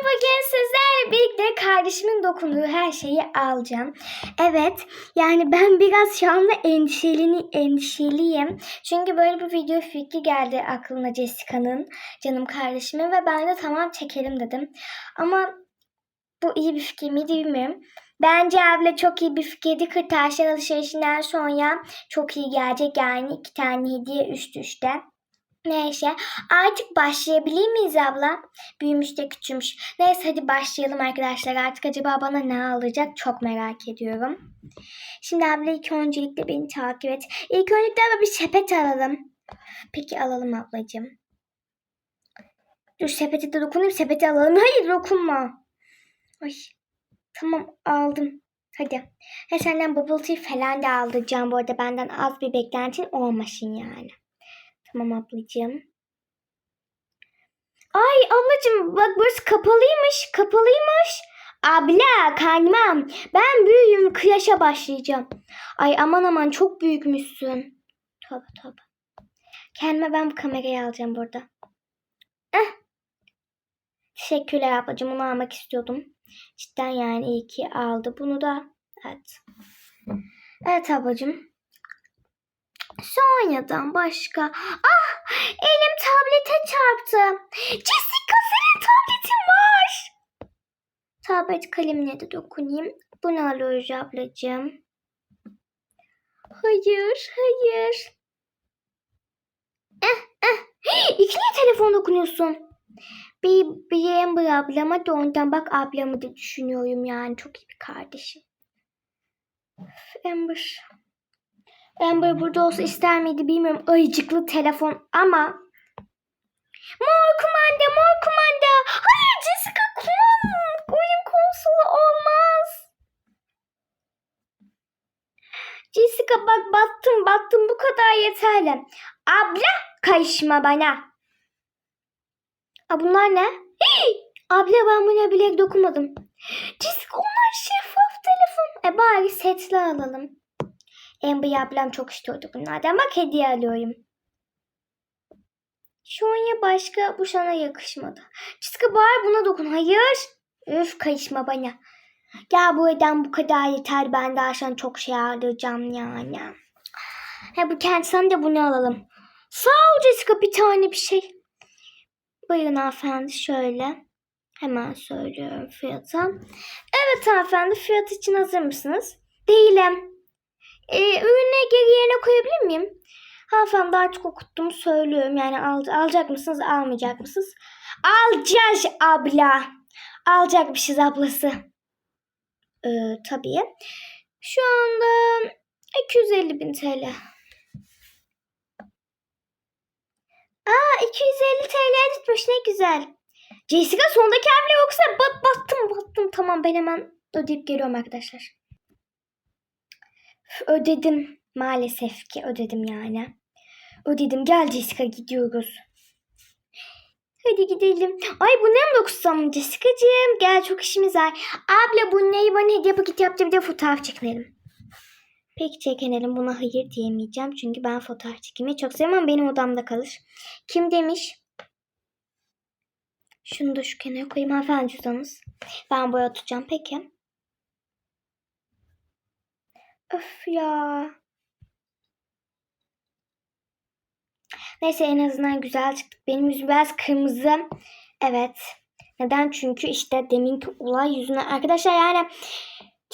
bugün sizlerle birlikte kardeşimin dokunduğu her şeyi alacağım. Evet yani ben biraz şu anda endişeli, endişeliyim. Çünkü böyle bir video fikri geldi aklına Jessica'nın canım kardeşimin ve ben de tamam çekelim dedim. Ama bu iyi bir fikir miydi bilmiyorum. Bence abla çok iyi bir fikirdi. Kırtasiye alışverişinden sonra çok iyi gelecek yani iki tane hediye üst üste. Neyse artık başlayabilir miyiz abla? Büyümüş de küçülmüş. Neyse hadi başlayalım arkadaşlar. Artık acaba bana ne alacak çok merak ediyorum. Şimdi abla ilk öncelikle beni takip et. İlk öncelikle abla bir sepet alalım. Peki alalım ablacığım. Dur sepete de dokunayım sepeti alalım. Hayır dokunma. Ay tamam aldım. Hadi. Ve senden bubble tea falan da aldıracağım. Bu arada benden az bir beklentin olmasın yani. Tamam ablacığım. Ay ablacığım bak burası kapalıymış. Kapalıymış. Abla kaymam. Ben büyüğüm. Kıyaşa başlayacağım. Ay aman aman çok büyükmüşsün. Tövbe tövbe. Kendime ben bu kamerayı alacağım burada. Eh. Teşekkürler ablacığım. Onu almak istiyordum. Cidden yani iyi ki aldı. Bunu da evet. Evet ablacığım. Sonradan başka. Ah! Elim tablete çarptı. Jessica senin tabletin var. Tablet kalemine de dokunayım. Bunu alıyoruz ablacığım. Hayır, hayır. Eh, eh. İki niye telefon dokunuyorsun? Bir, bir Amber ablama da ondan bak ablamı da düşünüyorum yani. Çok iyi bir kardeşim. Amber. Amber burada olsa ister miydi bilmiyorum. Ayıcıklı telefon ama. Mor kumanda, mor kumanda. Hayır Jessica kullan. Oyun konsolu olmaz. Jessica bak battım battım bu kadar yeterli. Abla karışma bana. Aa, bunlar ne? Hii! Abla ben buna bile dokunmadım. Jessica onlar şeffaf telefon. E bari setli alalım. Amber ablam çok istiyordu bunlardan. Bak hediye alıyorum. Şu an ya başka bu sana yakışmadı. Jessica bari buna dokun. Hayır. Üf kayışma bana. Gel bu eden bu kadar yeter. Ben daha şu an çok şey alacağım yani. Ha bu kendi sen de bunu alalım. Sağ ol Jessica bir tane bir şey. Buyurun hanımefendi şöyle. Hemen söylüyorum fiyatı. Evet hanımefendi fiyat için hazır mısınız? Değilim. Ee, ürünü geri yerine koyabilir miyim? Hanımefendi artık okuttum söylüyorum. Yani al, alacak mısınız almayacak mısınız? Alacağız abla. Alacakmışız ablası. Ee, tabii. Şu anda 250 bin TL. Aa 250 TL tutmuş ne güzel. Jessica sondaki harfle yoksa bat, battım battım. Tamam ben hemen ödeyip geliyorum arkadaşlar. Ödedim. Maalesef ki ödedim yani. Ödedim. Gel Jessica gidiyoruz. Hadi gidelim. Ay bu ne mi dokusam Jessica'cığım? Gel çok işimiz var. Abla bu neyi bana hediye paketi yaptı bir de fotoğraf çekinelim. Peki çekinelim. Buna hayır diyemeyeceğim. Çünkü ben fotoğraf çekmeyi çok seviyorum ama benim odamda kalır. Kim demiş? Şunu da şu kenara koyayım hanımefendi cüzdanınız. Ben boya tutacağım. Peki. Öf ya. Neyse en azından güzel çıktık. Benim yüzüm biraz kırmızı. Evet. Neden? Çünkü işte deminki olay yüzünden. Arkadaşlar yani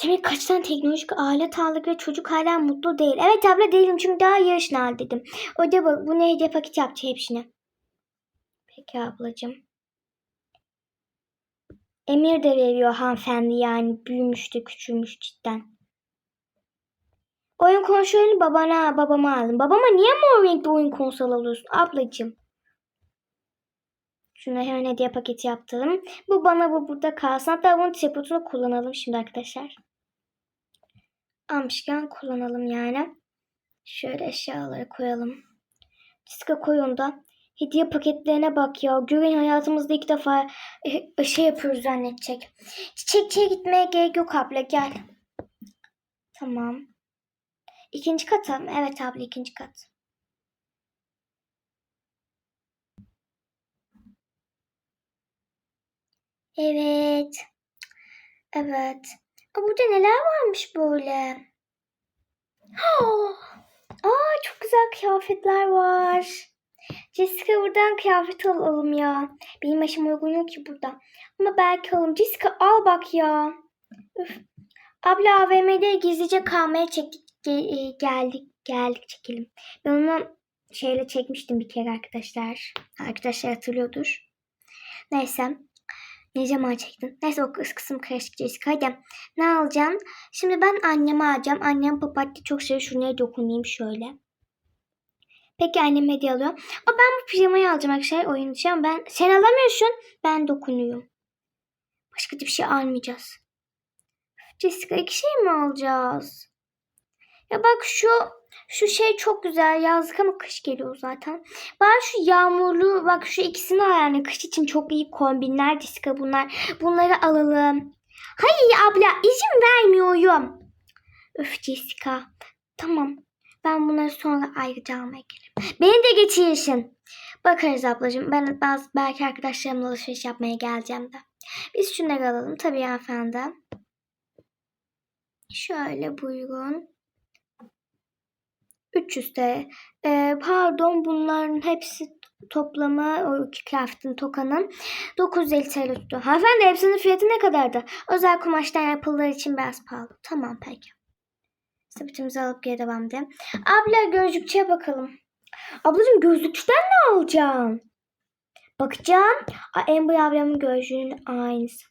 demek kaç tane teknolojik alet aldık ve çocuk hala mutlu değil. Evet abla değilim çünkü daha yarışını hallettim. O da bak bu ne hediye paket yaptı hepsine. Peki ablacığım. Emir de veriyor hanımefendi yani büyümüş de küçülmüş cidden. Oyun konsolunu babana babama aldım. Babama niye mor renkli oyun konsolu alıyorsun ablacığım? Şuna hemen hediye paketi yaptım. Bu bana bu burada kalsın. Hatta bunun tripodunu kullanalım şimdi arkadaşlar. Almışken kullanalım yani. Şöyle eşyaları koyalım. Diska koyun da. Hediye paketlerine bak ya. Güven hayatımızda ilk defa e, şey yapıyoruz zannedecek. Çiçekçiye gitmeye gerek yok abla gel. Tamam. İkinci kata mı? Evet abla ikinci kat. Evet. Evet. Aa, burada neler varmış böyle? Aa çok güzel kıyafetler var. Jessica buradan kıyafet alalım ya. Benim yaşım uygun yok ki burada. Ama belki alalım. Jessica al bak ya. Üf. Abla AVM'de gizlice kalmaya çektik. E, geldik. Geldik çekelim. Ben onu şeyle çekmiştim bir kere arkadaşlar. Arkadaşlar hatırlıyordur. Neyse. Ne zaman çektin? Neyse o kıs kısım karışık Jessica. Hadi. Ne alacağım? Şimdi ben anneme alacağım. Annem papatya çok seviyor. Şuraya dokunayım şöyle. Peki annem hediye alıyor. O ben bu pijamayı alacağım arkadaşlar. Oyun için ama ben sen alamıyorsun. Ben dokunuyorum. Başka bir şey almayacağız. Jessica iki şey mi alacağız? Ya bak şu şu şey çok güzel yazlık ama kış geliyor zaten. Ben şu yağmurlu bak şu ikisini yani kış için çok iyi kombinler Jessica bunlar. Bunları alalım. Hayır abla izin vermiyorum. Öf Jessica. Tamam. Ben bunları sonra ayrıca almaya gelirim. Beni de geçirirsin. Bakarız ablacığım. Ben bazı belki arkadaşlarımla alışveriş yapmaya geleceğim de. Biz şunları alalım. Tabii hanımefendi. Şöyle buyurun. 300 TL. Ee, pardon bunların hepsi toplamı o iki kıyafetin tokanın 950 TL tuttu. Hanımefendi hepsinin fiyatı ne kadardı? Özel kumaştan yapıldığı için biraz pahalı. Tamam peki. Sepetimizi alıp geri devam edelim. Abla gözlükçüye bakalım. Ablacığım gözlükçüden ne alacaksın? Bakacağım. Amber ablamın gözlüğünün aynısı.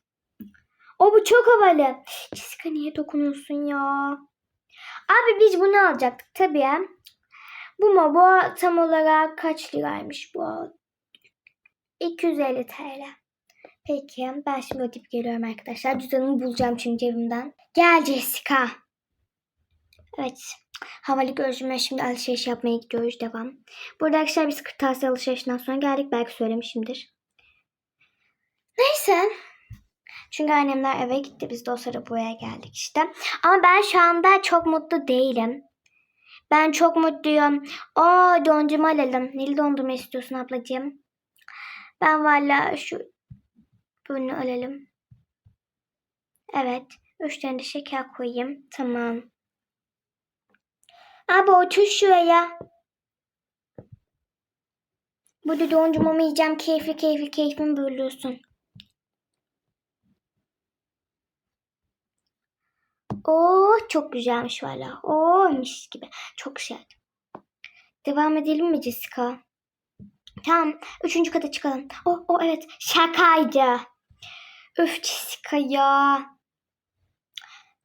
O bu çok havalı. Jessica niye dokunuyorsun ya? Abi biz bunu alacaktık tabii ya. Bu mu? Bu tam olarak kaç liraymış bu? 250 TL. Peki ben şimdi ödeyip geliyorum arkadaşlar. Cüzdanımı bulacağım şimdi cebimden. Gel Jessica. Evet. Havalı gözüme şimdi alışveriş yapmaya gidiyoruz. Devam. Burada arkadaşlar biz kırtasiye alışverişinden sonra geldik. Belki söylemişimdir. Neyse. Çünkü annemler eve gitti. Biz de o sırada buraya geldik işte. Ama ben şu anda çok mutlu değilim. Ben çok mutluyum. O dondurma alalım. Neli dondurma istiyorsun ablacığım? Ben valla şu bunu alalım. Evet. Üç tane de şeker koyayım. Tamam. Abi otur şuraya. Burada dondurmamı yiyeceğim. Keyifli keyifli keyfimi bölüyorsun. Oo çok güzelmiş valla. Oo mis gibi. Çok güzel. Devam edelim mi Jessica? Tamam. Üçüncü kata çıkalım. O, o evet. Şakaydı. Öf Jessica ya.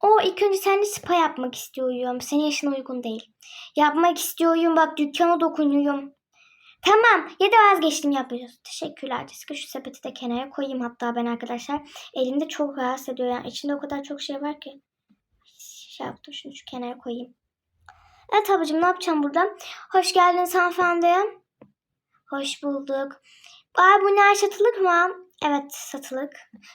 O ilk önce seninle spa yapmak istiyorum. Senin yaşına uygun değil. Yapmak istiyorum. Bak dükkana dokunuyorum. Tamam. Ya da vazgeçtim yapacağız. Teşekkürler Jessica. Şu sepeti de kenara koyayım hatta ben arkadaşlar. Elimde çok rahatsız ediyor. Yani içinde o kadar çok şey var ki. Şey yaptım. Şunu şu kenara koyayım. Evet ablacığım ne yapacağım burada? Hoş geldiniz hanımefendi. Hoş bulduk. Aa bunlar satılık mı? Evet satılık.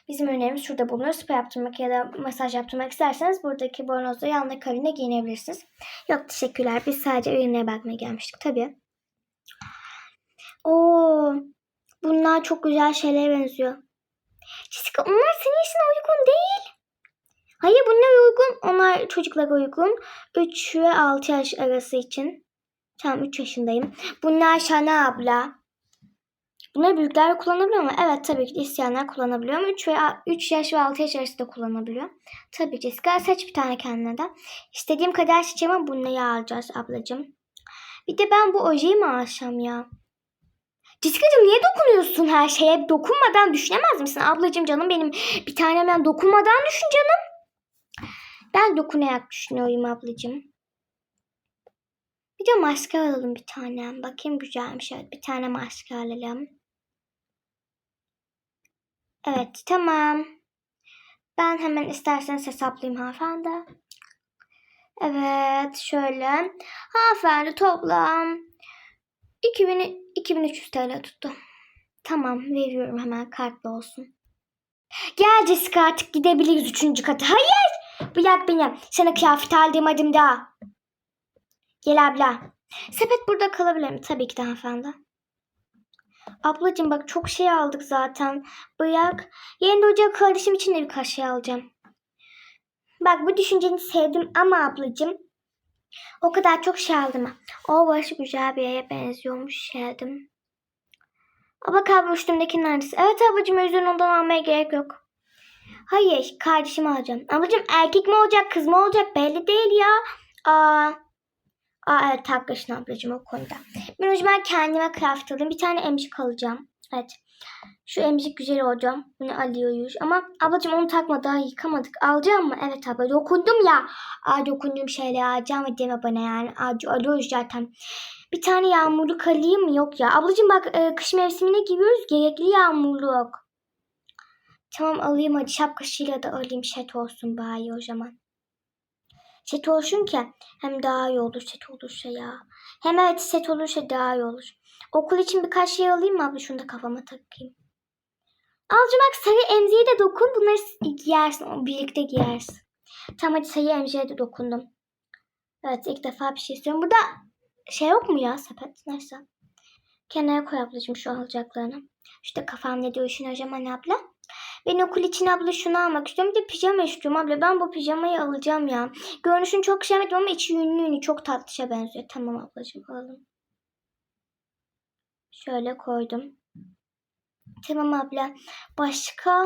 Bizim ürünlerimiz şurada bulunur. Spa yaptırmak ya da masaj yaptırmak isterseniz buradaki bornozda yanındaki kabinde giyinebilirsiniz. Yok teşekkürler. Biz sadece ürünlere bakmaya gelmiştik tabii. Oo, bunlar çok güzel şeylere benziyor. Jessica onlar senin yaşına uygun değil. Hayır bunlar uygun. Onlar çocuklara uygun. 3 ve 6 yaş arası için. Tamam 3 yaşındayım. Bunlar Şana abla. Bunları büyükler kullanabiliyor mu? Evet tabii ki isteyenler kullanabiliyor mu? 3, ve, 3 yaş ve 6 yaş arası da kullanabiliyor. Tabii Jessica seç bir tane kendine de. İstediğim kadar seçeceğim ama bunları alacağız ablacığım. Bir de ben bu ojeyi mi alsam ya? Jessica'cığım niye dokunuyorsun her şeye? Dokunmadan düşünemez misin? Ablacığım canım benim bir tane hemen dokunmadan düşün canım. Ben dokunarak düşünüyorum ablacığım. Bir de maske alalım bir tane. Bakayım güzelmiş. Evet bir tane maske alalım. Evet tamam. Ben hemen isterseniz hesaplayayım hanımefendi. Evet şöyle. Hanımefendi toplam 2000, 2300 TL tuttu. Tamam veriyorum hemen kartlı olsun. Gel Jessica artık gidebiliriz üçüncü kata. Hayır. Bırak beni. Sana kıyafet aldım adım daha. Gel abla. Sepet burada kalabilir mi? Tabii ki de hanımefendi. Ablacığım bak çok şey aldık zaten. Bırak. Yeni doğacak kardeşim için de birkaç şey alacağım. Bak bu düşünceni sevdim ama ablacığım o kadar çok şey aldım. O başı güzel bir yere benziyormuş sevdim. Aa, Bak abi üstümdeki neredeyse. Evet ablacığım o yüzden ondan almaya gerek yok. Hayır kardeşimi alacağım. Ablacığım erkek mi olacak kız mı olacak belli değil ya. Aa, aa evet haklısın ablacığım o konuda. Ben o zaman kendime craft alayım. Bir tane emcik alacağım. Evet. Şu emcik güzel olacağım. Bunu alıyoruz. Ama ablacığım onu takma daha yıkamadık. Alacağım mı? Evet abla dokundum ya. Aa dokunduğum şeyleri alacağım ve deme bana yani. Aa alıyoruz zaten. Bir tane yağmurluk alayım mı? Yok ya. Ablacığım bak e, kış mevsimine giriyoruz. Gerekli yağmurluk. Tamam alayım hadi şapkaşıyla da alayım. Set olsun bari o zaman. Set olsun ki hem daha iyi olur set olursa ya. Hem evet set olursa daha iyi olur. Okul için birkaç şey alayım mı abla? Şunu da kafama takayım. Alcım bak sarı emziğe de dokun. Bunları giyersin. Birlikte giyersin. Tamam hadi sarı emziğe de dokundum. Evet ilk defa bir şey istiyorum. Burada şey yok mu ya sepet? Neyse. Kenara koy ablacığım şu alacaklarını. İşte kafam ne diyor hocam anne abla. Ben okul için abla şunu almak istiyorum. Bir de pijama istiyorum abla. Ben bu pijamayı alacağım ya. Görünüşünü çok sevmedim ama içi yünlü yünlü çok tatlışa benziyor. Tamam ablacığım alalım. Şöyle koydum. Tamam abla. Başka?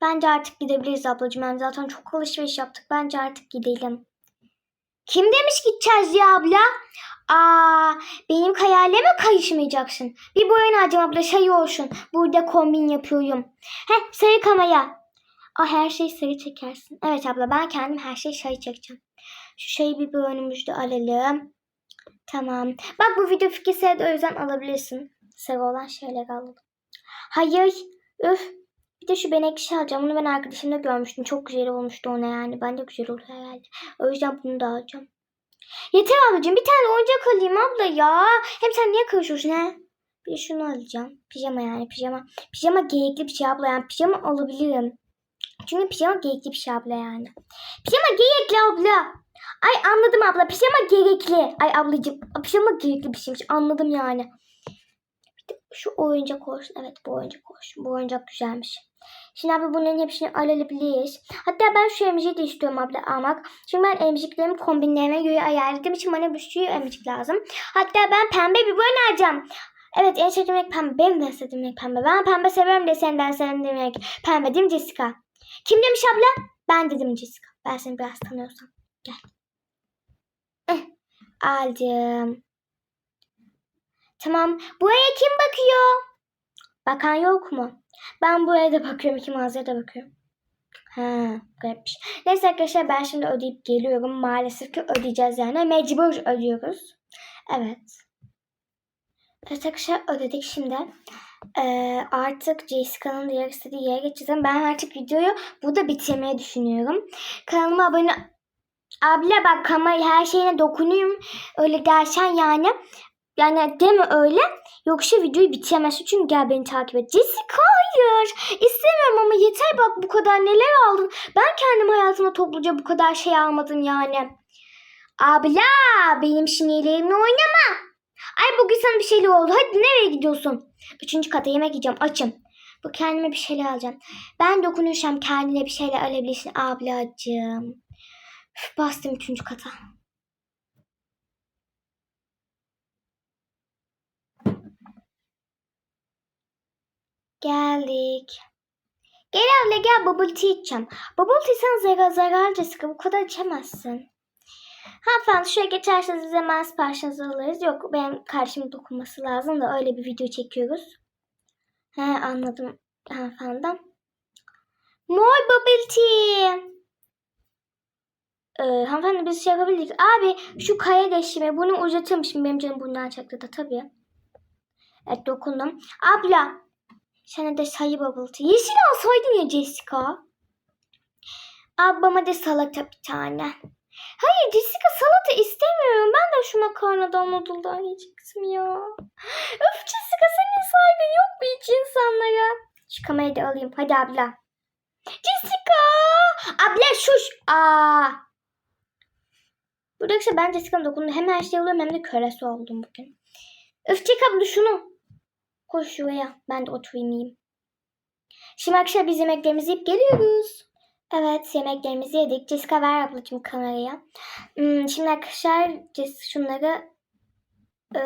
Bence artık gidebiliriz ablacığım. Ben zaten çok alışveriş yaptık. Bence artık gidelim. Kim demiş gideceğiz ya abla? Aa, benim hayalime kayışmayacaksın. Bir boyun alacağım abla şey olsun. Burada kombin yapıyorum. Heh sarı kamaya. Aa, her şeyi sarı çekersin. Evet abla ben kendim her şeyi sarı çekeceğim. Şu şeyi bir bölümümüzde alalım. Tamam. Bak bu video fikri de o yüzden alabilirsin. Sarı olan şeyleri alalım. Hayır. Üf. Bir de şu benekşi alacağım. Bunu ben arkadaşımda görmüştüm. Çok güzel olmuştu ona yani. Ben de güzel olur herhalde. O yüzden bunu da alacağım. Yeter ablacığım. Bir tane oyuncak alayım abla ya. Hem sen niye karışıyorsun he? Bir şunu alacağım. Pijama yani pijama. Pijama gerekli bir şey abla yani. Pijama alabilirim. Çünkü pijama gerekli bir şey abla yani. Pijama gerekli abla. Ay anladım abla. Pijama gerekli. Ay ablacığım. Pijama gerekli bir şeymiş. Anladım yani. Şu oyuncak olsun. Evet bu oyuncak olsun. Bu oyuncak güzelmiş. Şimdi abi bunların hepsini alabiliriz. Hatta ben şu emciği de istiyorum abla almak. Çünkü ben emciklerimi kombinlerime göre ayarladığım için bana bir sürü emcik lazım. Hatta ben pembe bir boyun alacağım. Evet en sevdiğim renk pembe. Benim en sevdiğim renk pembe. Ben pembe seviyorum de senin de en sevdiğin renk pembe değil mi Jessica? Kim demiş abla? Ben dedim Jessica. Ben seni biraz tanıyorsam. Gel. Eh, aldım. Tamam. Buraya kim bakıyor? Bakan yok mu? Ben buraya da bakıyorum. iki mağazaya bakıyorum. Ha, garipmiş. Neyse arkadaşlar ben şimdi ödeyip geliyorum. Maalesef ki ödeyeceğiz yani. Mecbur ödüyoruz. Evet. Evet arkadaşlar ödedik şimdi. Ee, artık Jessica'nın diğer istediği yere geçeceğim. Ben artık videoyu burada bitirmeyi düşünüyorum. Kanalıma abone... Abla bak kamera her şeyine dokunayım. Öyle dersen yani. Yani deme öyle. Yoksa videoyu bitiremezsin. Çünkü gel beni takip et. Jessica hayır. İstemiyorum ama yeter bak bu kadar neler aldın. Ben kendim hayatımda topluca bu kadar şey almadım yani. Abla benim sinirlerimle oynama. Ay bugün sana bir şeyler oldu. Hadi nereye gidiyorsun? Üçüncü kata yemek yiyeceğim. Açım. Bu kendime bir şeyler alacağım. Ben dokunursam kendine bir şeyler alabilirsin ablacığım. Üf, bastım üçüncü kata. Geldik. Gel abla gel bubble tea içeceğim. Bubble tea sen zarar zararca sıkı bu kadar içemezsin. Hanımefendi şuraya geçerseniz biz hemen siparişinizi alırız. Yok benim karşıma dokunması lazım da öyle bir video çekiyoruz. He anladım hanımefendi. Mor bubble tea. Ee, hanımefendi biz şey yapabiliriz. Abi şu kaya geçimi bunu uzatırmışım. Benim canım bundan çaktı da tabii. Evet dokundum. Abla sana da sayı tea. Yeşil alsaydın ya Jessica. Ablama da salata bir tane. Hayır Jessica salata istemiyorum. Ben de şu makarnadan noodle'dan yiyecektim ya. Öf Jessica senin saygın yok mu hiç insanlara? Şu kamerayı da alayım. Hadi abla. Jessica! Abla şuş. Aa. Burada işte ben Jessica'nın dokunduğu hem her şeyi alıyorum hem de kölesi oldum bugün. Öf çek abla şunu. Koş şuraya. Ben de oturayım. Şimdi akşam biz yemeklerimizi yiyip geliyoruz. Evet yemeklerimizi yedik. Jessica ver ablacığım kameraya. Hmm, şimdi arkadaşlar şunları e,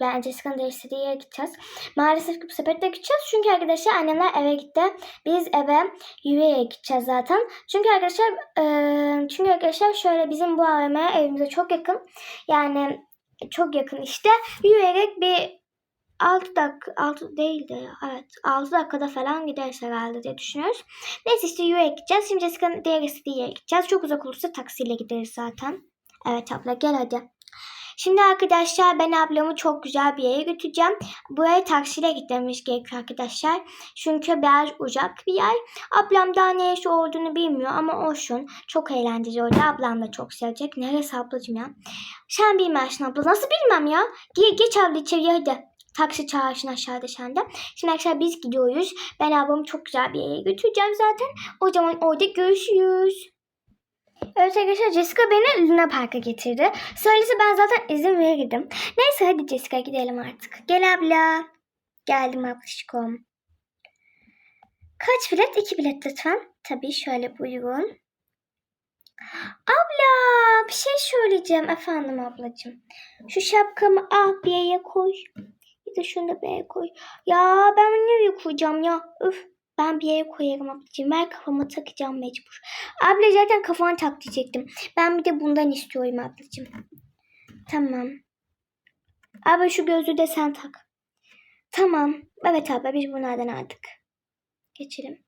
ben Jessica'nın değiştirdiği yere gideceğiz. Maalesef ki bu sefer de gideceğiz. Çünkü arkadaşlar annemler eve gitti. Biz eve yürüyerek gideceğiz zaten. Çünkü arkadaşlar e, çünkü arkadaşlar şöyle bizim bu AVM evimize çok yakın. Yani çok yakın işte. Yürüyerek bir 6 dakika 6 değil de evet 6 dakikada falan gideriz herhalde diye düşünüyoruz. Neyse işte yürüyerek gideceğiz. Şimdi Jessica'nın diğer istediği yere gideceğiz. Çok uzak olursa taksiyle gideriz zaten. Evet abla gel hadi. Şimdi arkadaşlar ben ablamı çok güzel bir yere götüreceğim. Buraya taksiyle gitmemiz gerekiyor arkadaşlar. Çünkü biraz uzak bir yer. Ablam daha neresi olduğunu bilmiyor ama olsun. Çok eğlenceli orada. Ablam da çok sevecek. Neresi ablacığım ya? Sen bilmezsin abla. Nasıl bilmem ya? Ge geç abla içeriye hadi. Taksi çağırsın aşağıda sen de. Şimdi arkadaşlar biz gidiyoruz. Ben ablamı çok güzel bir yere götüreceğim zaten. O zaman orada görüşürüz. Evet arkadaşlar Jessica beni Luna Park'a getirdi. Söylese ben zaten izin verirdim. Neyse hadi Jessica gidelim artık. Gel abla. Geldim ablışkom. Kaç bilet? İki bilet lütfen. Tabii şöyle buyurun. Abla bir şey söyleyeceğim efendim ablacığım. Şu şapkamı ah bir yere koy. Bir de şunu da bir yere koy. Ya ben bunu nereye koyacağım ya? Üf. Ben bir yere koyarım ablacığım. Ver kafama takacağım mecbur. Abla zaten kafana tak diyecektim. Ben bir de bundan istiyorum ablacığım. Tamam. Abla şu gözlüğü de sen tak. Tamam. Evet abla biz bunlardan aldık. Geçelim.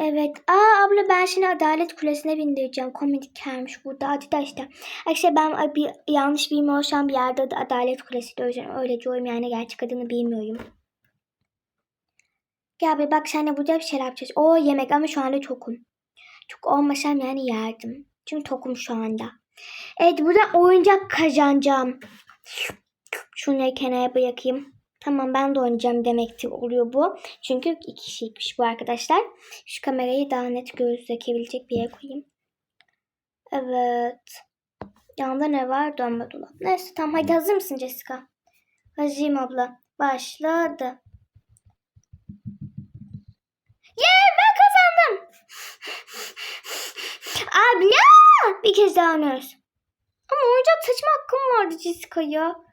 Evet. Aa abla ben şimdi Adalet Kulesi'ne bindireceğim. Komik gelmiş burada. Hadi da işte. Arkadaşlar ben bir yanlış bilmiyorsam bir yerde adı Adalet Kulesi de öyle diyorum yani gerçek adını bilmiyorum. Gel bir bak seninle burada bir şeyler yapacağız. O yemek ama şu anda tokum. Çok olmasam yani yerdim. Çünkü tokum şu anda. Evet buradan oyuncak kazanacağım. Şunları kenara bırakayım. Tamam ben de oynayacağım demektir oluyor bu. Çünkü iki kişiymiş bu arkadaşlar. Şu kamerayı daha net gözükebilecek bir yere koyayım. Evet. Yanında ne var? Dönme dolap. Neyse tamam hadi hazır mısın Jessica? Hazırım abla. Başladı. Yeah ben kazandım. Abla bir kez daha oynuyoruz. Ama oyuncak seçme hakkım vardı Jessica ya.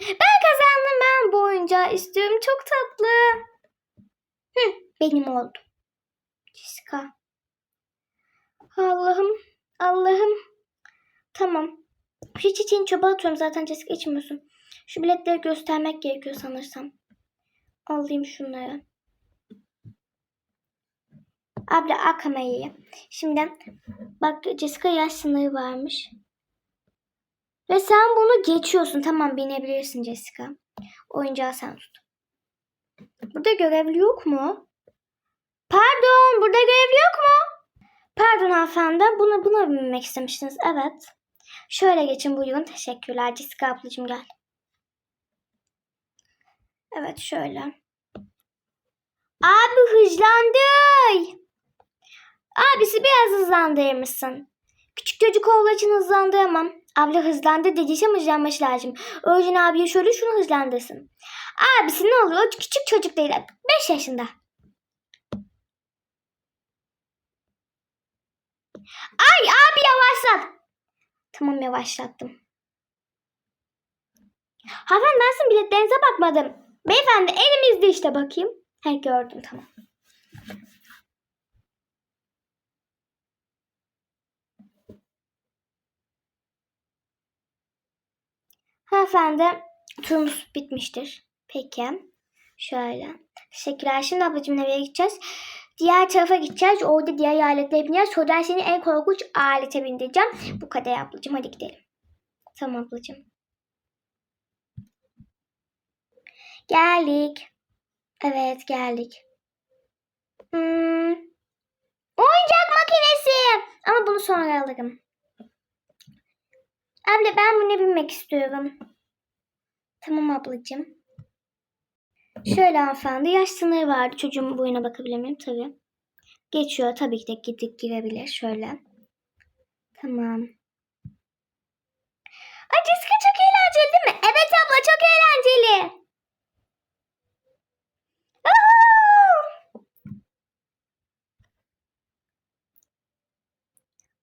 Ben kazandım ben bu oyuncağı istiyorum. Çok tatlı. Hı, benim oldu. Jessica. Allah'ım. Allah'ım. Tamam. Şu çiçeğini çöpe atıyorum zaten Jessica içmiyorsun. Şu biletleri göstermek gerekiyor sanırsam. Alayım şunları. Abla al. Şimdi bak Jessica yaş sınırı varmış. Ve sen bunu geçiyorsun. Tamam binebilirsin Jessica. Oyuncağı sen tut. Burada görevli yok mu? Pardon burada görevli yok mu? Pardon hanımefendi. Buna, buna binmek istemiştiniz. Evet. Şöyle geçin buyurun. Teşekkürler. Jessica ablacığım gel. Evet şöyle. Abi hızlandır. Abisi biraz hızlandırır mısın? Küçük çocuk olduğu için hızlandıramam. Abla hızlandır dediysem hızlanması lazım. Özün abiye şöyle şunu hızlandırsın. Abisi ne oluyor? Küçük çocuk değil. 5 yaşında. Ay abi yavaşlat. Tamam yavaşlattım. Hanımefendi ben sizin biletlerinize bakmadım. Beyefendi elimizde işte bakayım. He gördüm tamam. Hanımefendi turumuz bitmiştir. Peki. Şöyle. Teşekkürler. Şimdi ablacığım nereye gideceğiz? Diğer tarafa gideceğiz. Orada diğer aletlere bineceğiz. Sonra seni en korkunç alete bindireceğim. Bu kadar ablacığım. Hadi gidelim. Tamam ablacığım. Geldik. Evet geldik. Hmm. Oyuncak makinesi. Ama bunu sonra alırım. Abla ben buna binmek istiyorum. Tamam ablacığım. Şöyle hanımefendi yaş sınırı vardı. Çocuğun boyuna bakabilir miyim? Tabii. Geçiyor. Tabii ki de gidip girebilir. Şöyle. Tamam. Ay Jessica çok eğlenceli değil mi? Evet abla çok eğlenceli.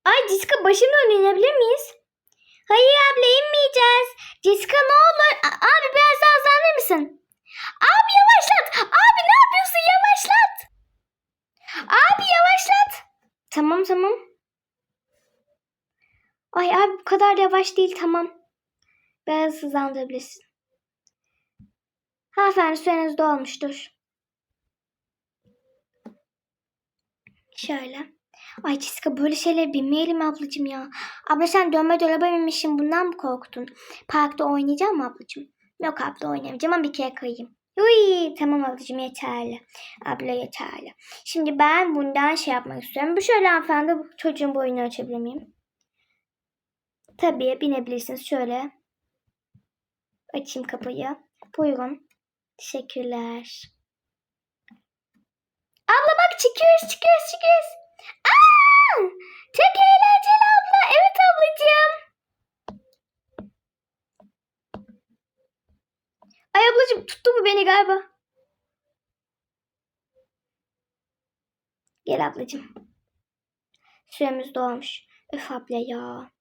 Ay Jessica başım dönüyor inebilir miyiz? Hayır abla inmeyeceğiz. Jessica ne olur? A- abi biraz daha hızlanır mısın? Abi yavaşlat. Abi ne yapıyorsun? Yavaşlat. Abi yavaşlat. Tamam tamam. Ay abi bu kadar yavaş değil tamam. Biraz hızlandırabilirsin. Hanımefendi süreniz dolmuştur. Şöyle. Ay Jessica böyle şeylere binmeyelim ablacığım ya. Abla sen dönme dolaba binmişsin bundan mı korktun? Parkta oynayacağım mı ablacığım? Yok abla oynamayacağım ama bir kere kayayım. Uy, tamam ablacığım yeterli. Abla yeterli. Şimdi ben bundan şey yapmak istiyorum. Bu şöyle hanımefendi çocuğun boyunu açabilir miyim? Tabii binebilirsiniz. Şöyle açayım kapıyı. Buyurun. Teşekkürler. Abla bak çıkıyoruz çıkıyoruz çıkıyoruz. Aa! Çok eğlenceli abla. Evet ablacığım. Ay ablacığım tuttu mu beni galiba? Gel ablacığım. Süremiz dolmuş. Öf abla ya.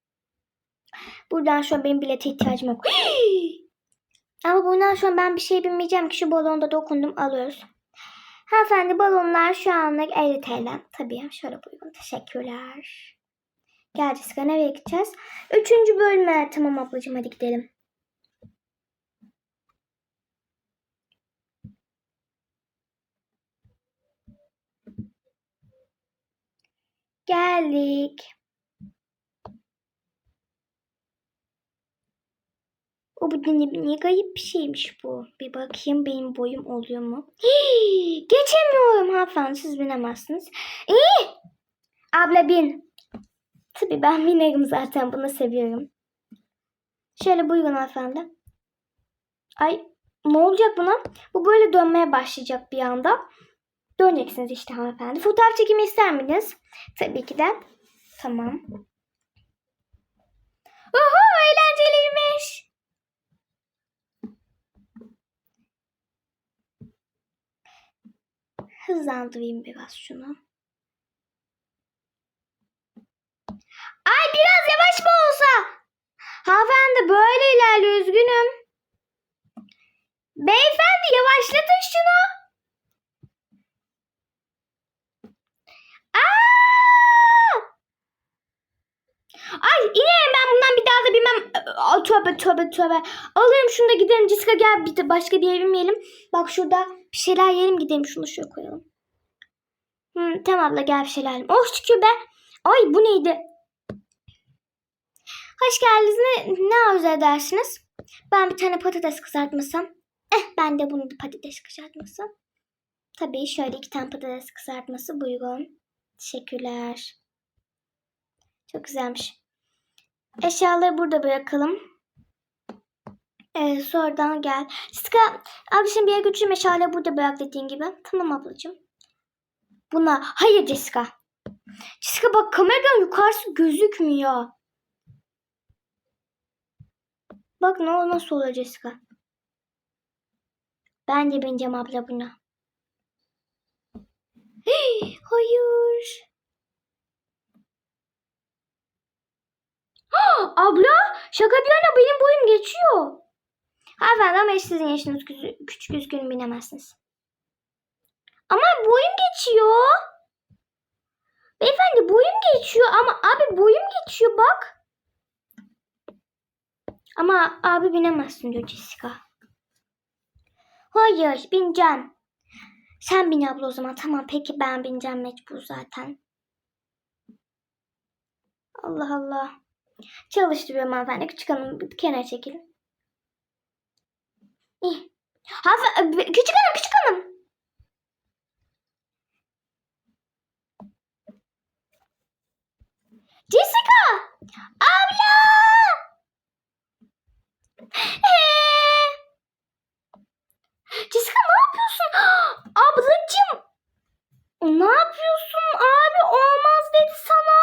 Buradan şu an benim bilete ihtiyacım yok. Ama bundan sonra ben bir şey bilmeyeceğim ki şu balonda dokundum alıyoruz. Hanımefendi balonlar şu anlık 50 TL. Tabii şöyle buyurun. Teşekkürler. Gel Jessica nereye gideceğiz? Üçüncü bölüme. Tamam ablacığım hadi gidelim. Geldik. O bu ne, ne garip bir şeymiş bu. Bir bakayım benim boyum oluyor mu? Hii, geçemiyorum hanımefendi siz binemezsiniz. İyi. Abla bin. Tabii ben binerim zaten bunu seviyorum. Şöyle buyurun hanımefendi. Ay ne olacak buna? Bu böyle dönmeye başlayacak bir anda. Döneceksiniz işte hanımefendi. Fotoğraf çekimi ister miydiniz? Tabii ki de. Tamam. Oho eğlenceliymiş. Hızlandırayım biraz şunu. Ay biraz yavaş mı olsa? Hanımefendi böyle ilerliyor üzgünüm. Beyefendi yavaşlatın şunu. Ay inerim ben bundan bir daha da bilmem. Aa, tövbe tövbe tövbe. Alırım şunu da gidelim. Jessica gel bir de başka bir yere binmeyelim. Bak şurada bir şeyler yiyelim gidelim. Şunu şuraya koyalım. Hı, tamam abla gel bir şeyler yiyelim. Oh şükür be. Ay bu neydi? Hoş geldiniz. Ne, ne arzu edersiniz? Ben bir tane patates kızartması. Eh ben de bunu da patates kızartması. Tabii şöyle iki tane patates kızartması buyurun. Teşekkürler. Çok güzelmiş. Eşyaları burada bırakalım. Ee, sonradan gel. Sıska abi bir götüreyim eşyaları burada bırak dediğin gibi. Tamam ablacığım. Buna. Hayır Jessica. Jessica bak kameradan yukarısı gözükmüyor. Bak ne o nasıl oluyor Jessica. Ben de bineceğim abla buna. Hey, hayır. Ha, abla şaka bir yana benim boyum geçiyor. Hanımefendi ama sizin yaşınız küçük, üzgün binemezsiniz. Ama boyum geçiyor. Beyefendi boyum geçiyor ama abi boyum geçiyor bak. Ama abi binemezsin diyor Jessica. Hayır bineceğim. Sen bin abla o zaman. Tamam peki ben bineceğim mecbur zaten. Allah Allah. Çalıştırıyorum hanımefendi. Küçük hanım kenara çekilin. İyi. Hanımefendi, küçük hanım küçük hanım. Jessica! Abla! Ee! Jessica ne yapıyorsun? Ablacığım! Ne yapıyorsun abi? Olmaz dedi sana.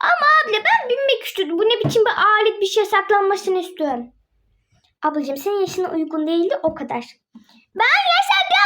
Ama abla ben binmek istedim. Bu ne biçim bir alet bir şey yasaklanmasını istiyorum. Ablacığım senin yaşına uygun değildi o kadar. Ben yaşa bir